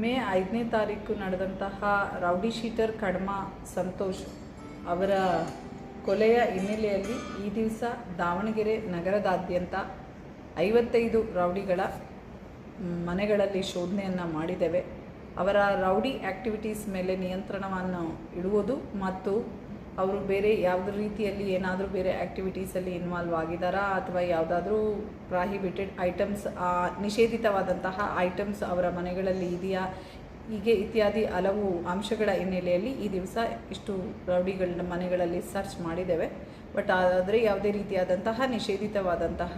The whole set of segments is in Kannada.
ಮೇ ಐದನೇ ತಾರೀಕು ನಡೆದಂತಹ ರೌಡಿ ಶೀಟರ್ ಕಡ್ಮ ಸಂತೋಷ್ ಅವರ ಕೊಲೆಯ ಹಿನ್ನೆಲೆಯಲ್ಲಿ ಈ ದಿವಸ ದಾವಣಗೆರೆ ನಗರದಾದ್ಯಂತ ಐವತ್ತೈದು ರೌಡಿಗಳ ಮನೆಗಳಲ್ಲಿ ಶೋಧನೆಯನ್ನು ಮಾಡಿದ್ದೇವೆ. ಅವರ ರೌಡಿ ಆ್ಯಕ್ಟಿವಿಟೀಸ್ ಮೇಲೆ ನಿಯಂತ್ರಣವನ್ನು ಇಡುವುದು ಮತ್ತು ಅವರು ಬೇರೆ ಯಾವುದೇ ರೀತಿಯಲ್ಲಿ ಏನಾದರೂ ಬೇರೆ ಆ್ಯಕ್ಟಿವಿಟೀಸಲ್ಲಿ ಇನ್ವಾಲ್ವ್ ಆಗಿದ್ದಾರಾ ಅಥವಾ ಯಾವುದಾದ್ರೂ ಪ್ರಾಹಿಬಿಟೆಡ್ ಐಟಮ್ಸ್ ನಿಷೇಧಿತವಾದಂತಹ ಐಟಮ್ಸ್ ಅವರ ಮನೆಗಳಲ್ಲಿ ಇದೆಯಾ? ಹೀಗೆ ಇತ್ಯಾದಿ ಹಲವು ಅಂಶಗಳ ಹಿನ್ನೆಲೆಯಲ್ಲಿ ಈ ದಿವಸ ಇಷ್ಟು ರೌಡಿಗಳ ಮನೆಗಳಲ್ಲಿ ಸರ್ಚ್ ಮಾಡಿದ್ದೇವೆ. ಬಟ್ ಆದರೆ ಯಾವುದೇ ರೀತಿಯಾದಂತಹ ನಿಷೇಧಿತವಾದಂತಹ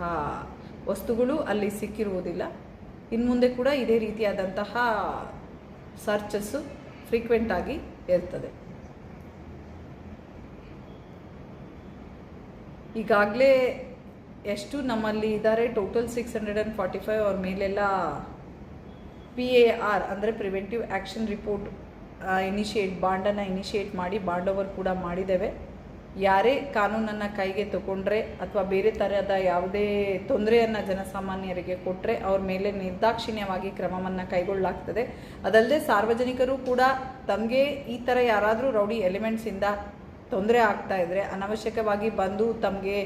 ವಸ್ತುಗಳು ಅಲ್ಲಿ ಸಿಕ್ಕಿರುವುದಿಲ್ಲ. ಇನ್ನು ಮುಂದೆ ಕೂಡ ಇದೇ ರೀತಿಯಾದಂತಹ ಸರ್ಚಸ್ಸು ಫ್ರೀಕ್ವೆಂಟಾಗಿ ಇರ್ತದೆ. ಈಗಾಗಲೇ ಎಷ್ಟು ನಮ್ಮಲ್ಲಿ ಇದ್ದಾರೆ total six hundred and forty five ಅವ್ರ ಮೇಲೆಲ್ಲ ಪಿ ಎ ಆರ್ ಅಂದರೆ preventive action report initiate ಬಾಂಡನ್ನು initiate ಮಾಡಿ ಬಾಂಡ್ ಓವರ್ ಕೂಡ ಮಾಡಿದ್ದೇವೆ. ಯಾರೇ ಕಾನೂನನ್ನು ಕೈಗೆ ತಗೊಂಡ್ರೆ ಅಥವಾ ಬೇರೆ ಥರದ ಯಾವುದೇ ತೊಂದರೆಯನ್ನು ಜನಸಾಮಾನ್ಯರಿಗೆ ಕೊಟ್ಟರೆ ಅವ್ರ ಮೇಲೆ ನಿರ್ದಾಕ್ಷಿಣ್ಯವಾಗಿ ಕ್ರಮವನ್ನು ಕೈಗೊಳ್ಳಲಾಗ್ತದೆ. ಅದಲ್ಲದೆ ಸಾರ್ವಜನಿಕರು ಕೂಡ ತಮಗೆ ಈ ಥರ ಯಾರಾದರೂ ರೌಡಿ ಎಲಿಮೆಂಟ್ಸಿಂದ ತೊಂದರೆ ಆಗ್ತಾ ಇದ್ರೆ, ಅನವಶ್ಯಕವಾಗಿ ಬಂದು ತಮಗೆ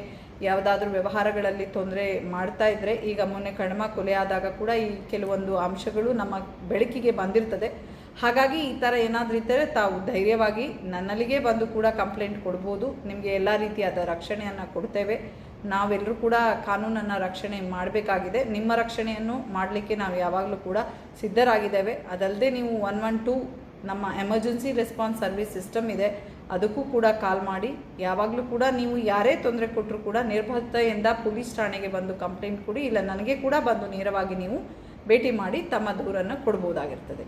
ಯಾವುದಾದ್ರೂ ವ್ಯವಹಾರಗಳಲ್ಲಿ ತೊಂದರೆ ಮಾಡ್ತಾ ಇದ್ರೆ, ಈಗ ಮೊನ್ನೆ ಕಣ್ಮ ಕೊಲೆ ಆದಾಗ ಕೂಡ ಈ ಕೆಲವೊಂದು ಅಂಶಗಳು ನಮ್ಮ ಬೆಳಕಿಗೆ ಬಂದಿರ್ತದೆ. ಹಾಗಾಗಿ ಈ ಥರ ಏನಾದರೂ ಇದ್ದರೆ ತಾವು ಧೈರ್ಯವಾಗಿ ನನ್ನಲ್ಲಿಗೆ ಬಂದು ಕೂಡ ಕಂಪ್ಲೇಂಟ್ ಕೊಡ್ಬೋದು. ನಿಮಗೆ ಎಲ್ಲ ರೀತಿಯಾದ ರಕ್ಷಣೆಯನ್ನು ಕೊಡ್ತೇವೆ. ನಾವೆಲ್ಲರೂ ಕೂಡ ಕಾನೂನನ್ನು ರಕ್ಷಣೆ ಮಾಡಬೇಕಾಗಿದೆ. ನಿಮ್ಮ ರಕ್ಷಣೆಯನ್ನು ಮಾಡಲಿಕ್ಕೆ ನಾವು ಯಾವಾಗಲೂ ಕೂಡ ಸಿದ್ಧರಾಗಿದ್ದೇವೆ. ಅದಲ್ಲದೆ ನೀವು ಒನ್ ಒನ್ ಟೂ ನಮ್ಮ ಎಮರ್ಜೆನ್ಸಿ ರೆಸ್ಪಾನ್ಸ್ ಸರ್ವಿಸ್ ಸಿಸ್ಟಮ್ ಇದೆ. ಅದಕ್ಕೂ ಕೂಡ ಕಾಲ್ ಮಾಡಿ. ಯಾವಾಗಲೂ ಕೂಡ ನೀವು ಯಾರೇ ತೊಂದರೆ ಕೊಟ್ಟರು ಕೂಡ ನಿರ್ಭಯತೆಯಿಂದ ಪೊಲೀಸ್ ಠಾಣೆಗೆ ಬಂದು ಕಂಪ್ಲೇಂಟ್ ಕೊಡಿ, ಇಲ್ಲ ನನಗೆ ಕೂಡ ಬಂದು ನೇರವಾಗಿ ನೀವು ಭೇಟಿ ಮಾಡಿ ತಮ್ಮ ದೂರನ್ನು ಕೊಡ್ಬೋದಾಗಿರ್ತದೆ.